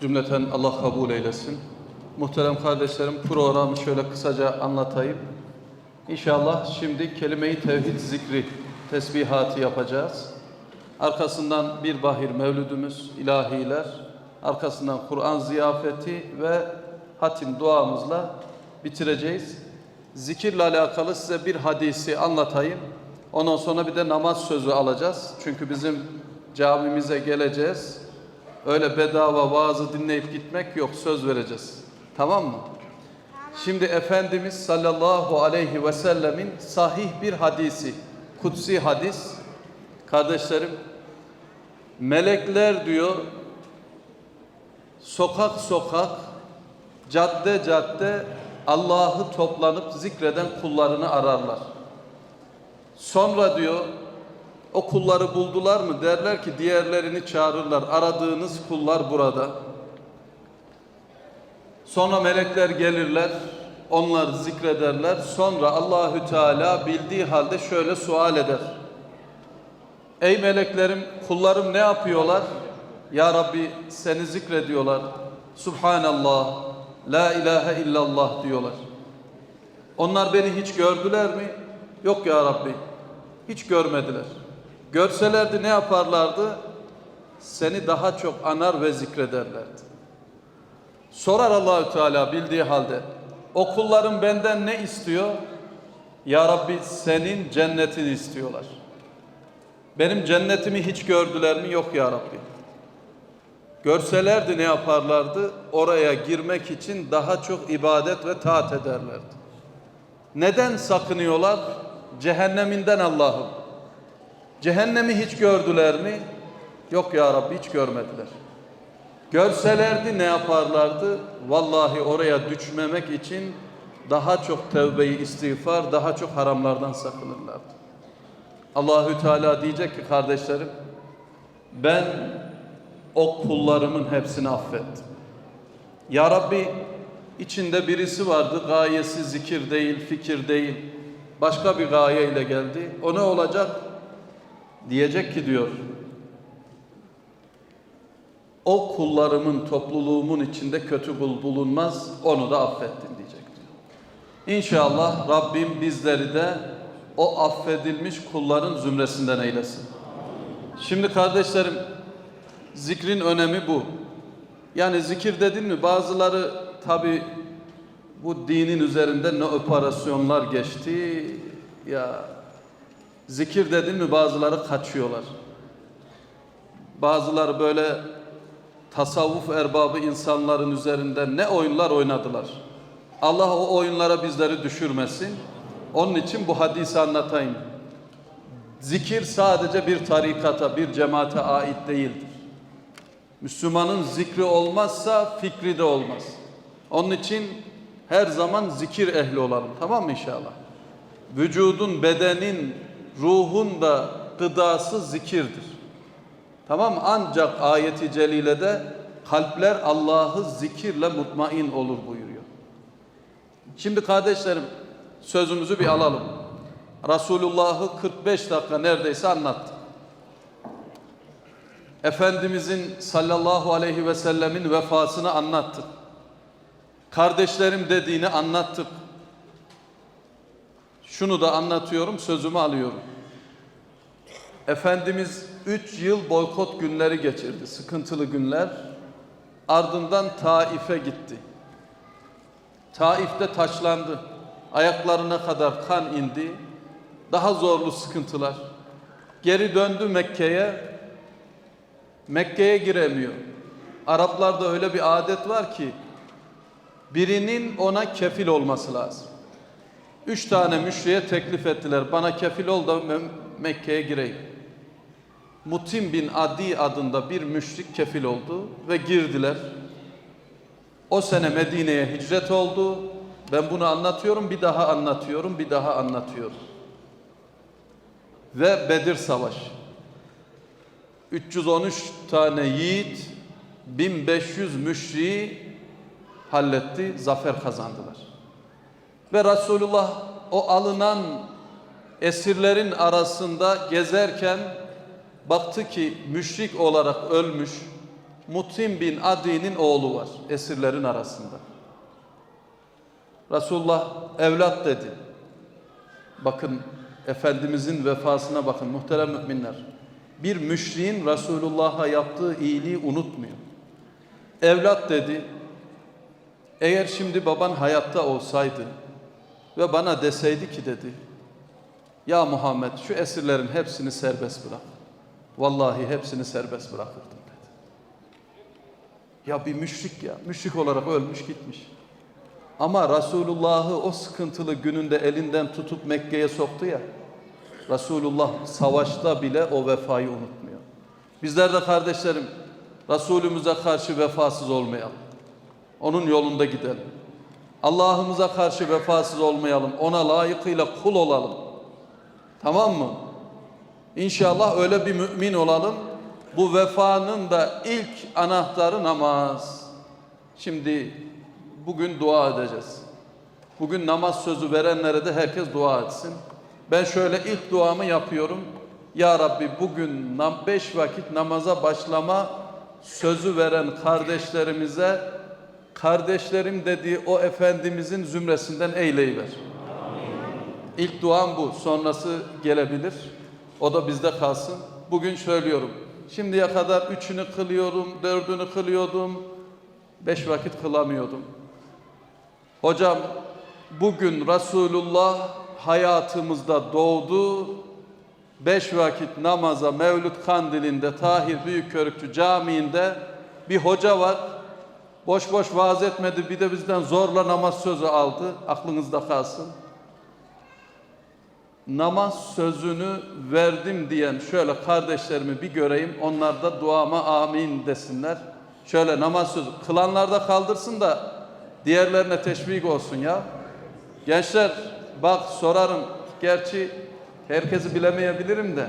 Cümleten Allah kabul eylesin. Muhterem kardeşlerim programı şöyle kısaca anlatayım. İnşallah şimdi kelime-i tevhid zikri tesbihatı yapacağız. Arkasından bir bahir mevlüdümüz, ilahiler, arkasından Kur'an ziyafeti ve hatim duamızla bitireceğiz. Zikirle alakalı size bir hadisi anlatayım. Ondan sonra bir de namaz sözü alacağız. Çünkü bizim camimize geleceğiz. Öyle bedava vaazı dinleyip gitmek yok, söz vereceğiz. Tamam mı? Şimdi Efendimiz sallallahu aleyhi ve sellemin sahih bir hadisi, kutsi hadis. Kardeşlerim, melekler diyor, sokak sokak, cadde cadde Allah'ı toplanıp zikreden kullarını ararlar. Sonra diyor, o kulları buldular mı derler ki diğerlerini çağırırlar. Aradığınız kullar burada. Sonra melekler gelirler. Onlar zikrederler. Sonra Allahü Teala bildiği halde şöyle sual eder. Ey meleklerim, kullarım ne yapıyorlar? Ya Rabbi seni zikrediyorlar. Subhanallah, la ilahe illallah diyorlar. Onlar beni hiç gördüler mi? Yok ya Rabbi. Hiç görmediler. Görselerdi ne yaparlardı? Seni daha çok anar ve zikrederlerdi. Sorar Allahü Teala bildiği halde. O kullarım benden ne istiyor? Ya Rabbi senin cennetini istiyorlar. Benim cennetimi hiç gördüler mi? Yok ya Rabbi. Görselerdi ne yaparlardı? Oraya girmek için daha çok ibadet ve taat ederlerdi. Neden sakınıyorlar? Cehenneminden Allah'ım. Cehennemi hiç gördüler mi? Yok ya Rabbi hiç görmediler. Görselerdi ne yaparlardı? Vallahi oraya düşmemek için daha çok tevbeyi istiğfar, daha çok haramlardan sakınırlardı. Allahü Teala diyecek ki kardeşlerim, ben o kullarımın hepsini affettim. Ya Rabbi içinde birisi vardı, gayesi zikir değil, fikir değil, başka bir gaye ile geldi. O ne olacak? Diyecek ki diyor, o kullarımın, topluluğumun içinde kötü kul bulunmaz, onu da affettim diyecek diyor. İnşallah Rabbim bizleri de o affedilmiş kulların zümresinden eylesin. Şimdi kardeşlerim, zikrin önemi bu. Yani zikir dedin mi bazıları tabi bu dinin üzerinde ne operasyonlar geçti ya zikir dedin mi bazıları kaçıyorlar. Bazıları böyle tasavvuf erbabı insanların üzerinde ne oyunlar oynadılar. Allah o oyunlara bizleri düşürmesin. Onun için bu hadisi anlatayım. Zikir sadece bir tarikata, bir cemaate ait değildir. Müslümanın zikri olmazsa fikri de olmaz. Onun için her zaman zikir ehli olalım. Tamam mı inşallah? Vücudun, bedenin, ruhun da gıdası zikirdir. Tamam? Ancak ayeti celilede kalpler Allah'ı zikirle mutmain olur buyuruyor. Şimdi kardeşlerim sözümüzü bir alalım. Resulullah'ı 45 dakika neredeyse anlattı. Efendimizin sallallahu aleyhi ve sellemin vefasını anlattık. Kardeşlerim dediğini anlattık. Şunu da anlatıyorum, sözümü alıyorum. Efendimiz üç yıl boykot günleri geçirdi, sıkıntılı günler. Ardından Taif'e gitti. Taif'te taşlandı. Ayaklarına kadar kan indi. Daha zorlu sıkıntılar. Geri döndü Mekke'ye. Mekke'ye giremiyor. Araplarda öyle bir adet var ki birinin ona kefil olması lazım. Üç tane müşriye teklif ettiler. Bana kefil ol da Mekke'ye gireyim. Mutim bin Adi adında bir müşrik kefil oldu ve girdiler. O sene Medine'ye hicret oldu. Ben bunu anlatıyorum, bir daha anlatıyorum, bir daha anlatıyorum. Ve Bedir Savaşı. 313 tane yiğit, 1500 müşriği halletti, zafer kazandılar. Ve Resulullah o alınan esirlerin arasında gezerken baktı ki müşrik olarak ölmüş Mutim bin Adi'nin oğlu var esirlerin arasında. Resulullah evlat dedi. Bakın Efendimizin vefasına bakın muhterem müminler. Bir müşriğin Resulullah'a yaptığı iyiliği unutmuyor. Evlat dedi. Eğer şimdi baban hayatta olsaydı ve bana deseydi ki dedi. Ya Muhammed şu esirlerin hepsini serbest bırak. Vallahi hepsini serbest bırakırdım dedi. Ya bir müşrik ya. Müşrik olarak ölmüş gitmiş. Ama Resulullah'ı o sıkıntılı gününde elinden tutup Mekke'ye soktu ya. Resulullah savaşta bile o vefayı unutmuyor. Bizler de kardeşlerim Resulümüze karşı vefasız olmayalım. Onun yolunda gidelim. Allah'ımıza karşı vefasız olmayalım. Ona layıkıyla kul olalım. Tamam mı? İnşallah öyle bir mümin olalım. Bu vefanın da ilk anahtarı namaz. Şimdi bugün dua edeceğiz. Bugün namaz sözü verenlere de herkes dua etsin. Ben şöyle ilk duamı yapıyorum. Ya Rabbi bugün beş vakit namaza başlama sözü veren kardeşlerimize kardeşlerim dediği o Efendimizin zümresinden eyleyiver. İlk duam bu. Sonrası gelebilir. O da bizde kalsın. Bugün söylüyorum. Şimdiye kadar üçünü kılıyorum, dördünü kılıyordum. Beş vakit kılamıyordum. Hocam bugün Resulullah hayatımızda doğdu. Beş vakit namaza Mevlüt Kandili'nde Tahir Büyükkörükçü Camii'nde bir hoca var. Boş boş vaaz etmedi bir de bizden zorla namaz sözü aldı. Aklınızda kalsın. Namaz sözünü verdim diyen şöyle kardeşlerimi bir göreyim. Onlar da duama amin desinler. Şöyle namaz sözü. Kılanlar da kaldırsın da diğerlerine teşvik olsun ya. Gençler bak sorarım. Gerçi herkesi bilemeyebilirim de.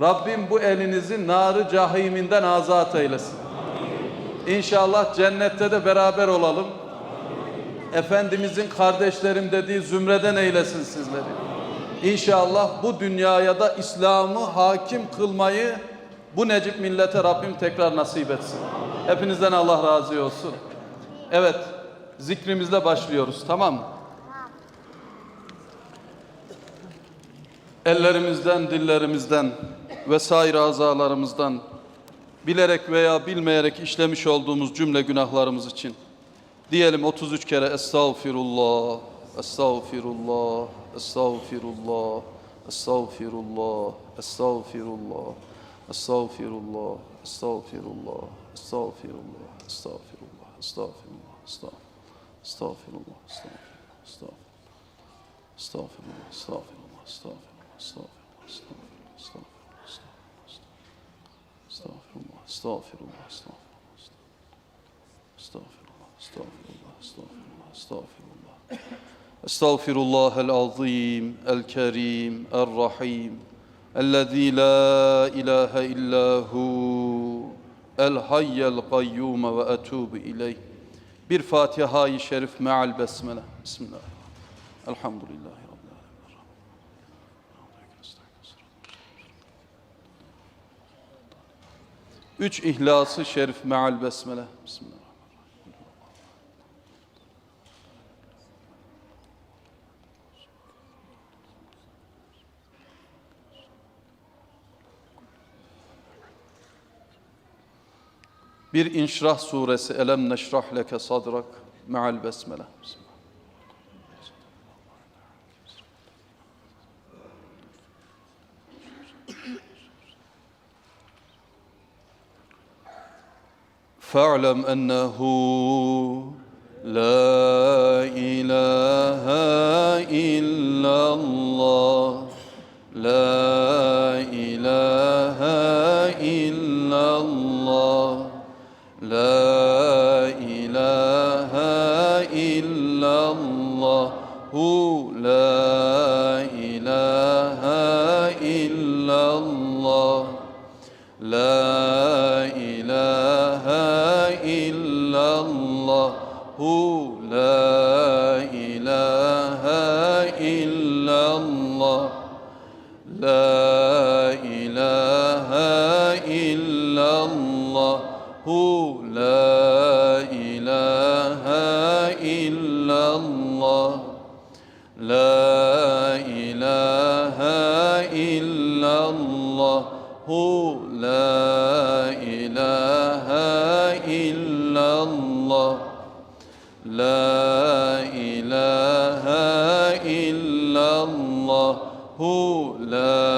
Rabbim bu elinizi narı cahiminden azat eylesin. İnşallah cennette de beraber olalım. Efendimizin kardeşlerim dediği zümreden eylesin sizleri. İnşallah bu dünyaya da İslam'ı hakim kılmayı bu Necip millete Rabbim tekrar nasip etsin. Hepinizden Allah razı olsun. Evet, zikrimizle başlıyoruz, tamam mı? Ellerimizden, dillerimizden vesaire azalarımızdan bilerek veya bilmeyerek işlemiş olduğumuz cümle günahlarımız için diyelim 33 kere estağfirullah, estağfirullah, estağfirullah, estağfirullah, estağfirullah, estağfirullah, estağfirullah, estağfirullah, estağfirullah, estağfirullah, estağfirullah, estağfirullah, estağfirullah, estağfirullah, estağfirullah, estağfirullah, estağfirullah, estağfirullah, estağfirullah, استغفر الله استغفر الله استغفر الله استغفر الله استغفر الله استغفر الله استغفر الله العظيم الكريم الرحيم الذي لا إله إلا هو الحي القيوم وأتوب إليه. بالفاتحة الشريف مع البسملة. بسم الله. الحمد لله. Üç İhlas-ı Şerif meal besmele. Bismillah. Bir İnşirah suresi Elem neşrah leke sadrak meal besmele. Bismillah. فاعلم أنه لا إله who love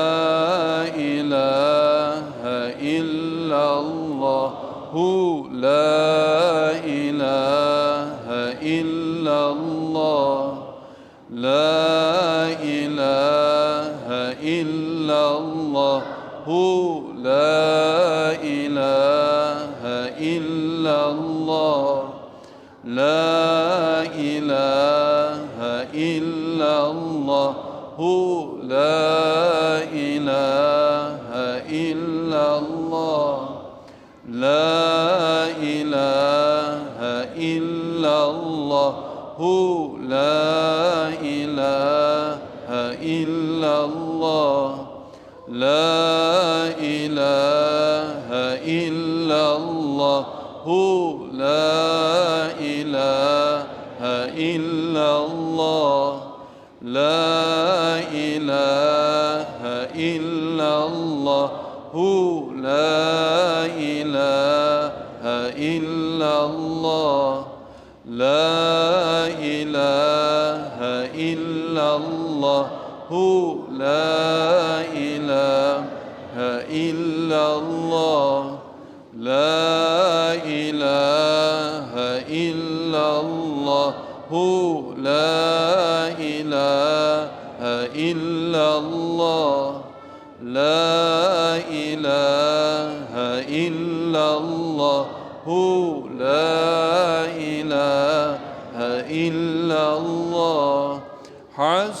لا الله لا إله إلا الله. لا إله إلا الله. لا إله إلا الله. حسبي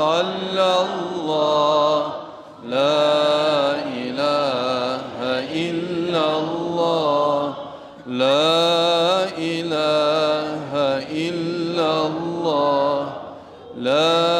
sallallah La ilahe illallah. La ilahe illallah. La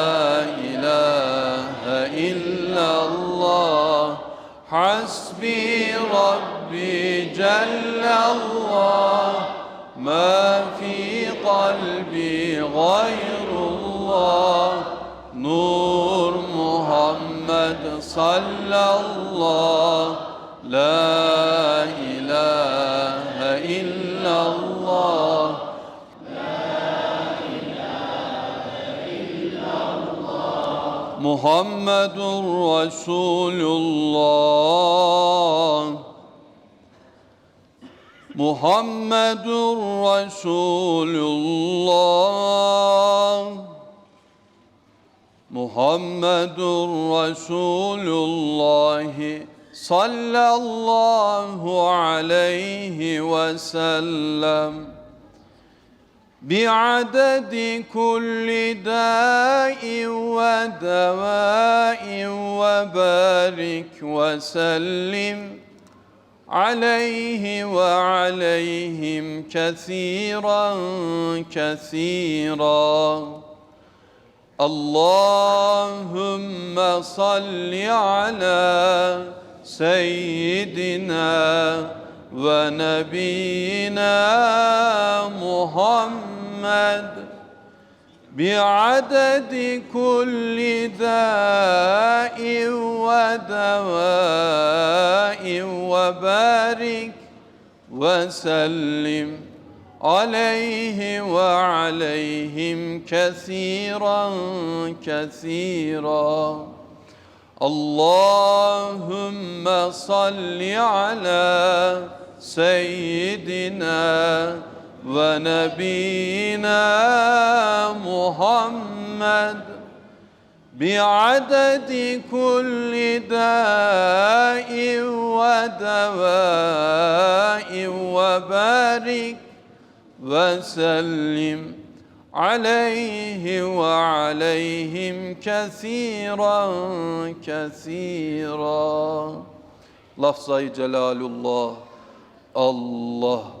gayrullah Nur Muhammed sallallah La ilahe illallah. Muhammedur Resulullah Muhammedur Resulullah Muhammedur Resulullah sallallahu aleyhi ve sellem بعدد كل داء ودواء وبارك وسلم عليه وعليهم كثيرا كثيرا. اللهم صل على سيدنا ونبينا محمد. بعدد كل داء ودواء وبارك وسلم عليه وعليهم كثيرا كثيرا. اللهم صل على سيدنا ونبينا محمد بعدد كل داء ودواء وبارك وسلم عليه وعليهم كثيرا كثيرا. لفظي جلال الله الله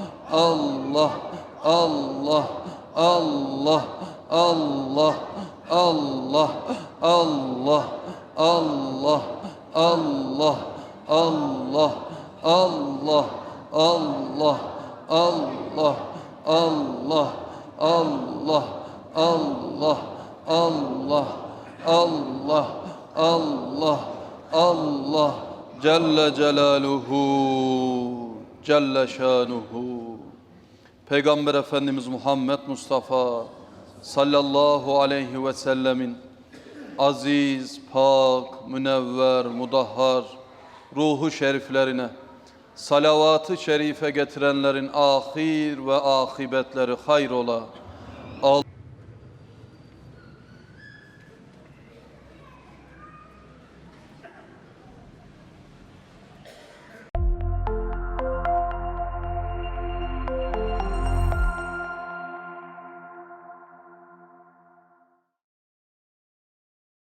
Allah Allah Allah Allah Allah Allah Allah Allah Allah Allah Allah Allah Allah Allah Allah Allah Allah Allah Allah Celle Celaluhu Celle Şanuhu Peygamber Efendimiz Muhammed Mustafa sallallahu aleyhi ve sellemin aziz, pak, münevver, mudahhar ruhu şeriflerine salavatı şerife getirenlerin ahir ve akıbetleri hayrola. Al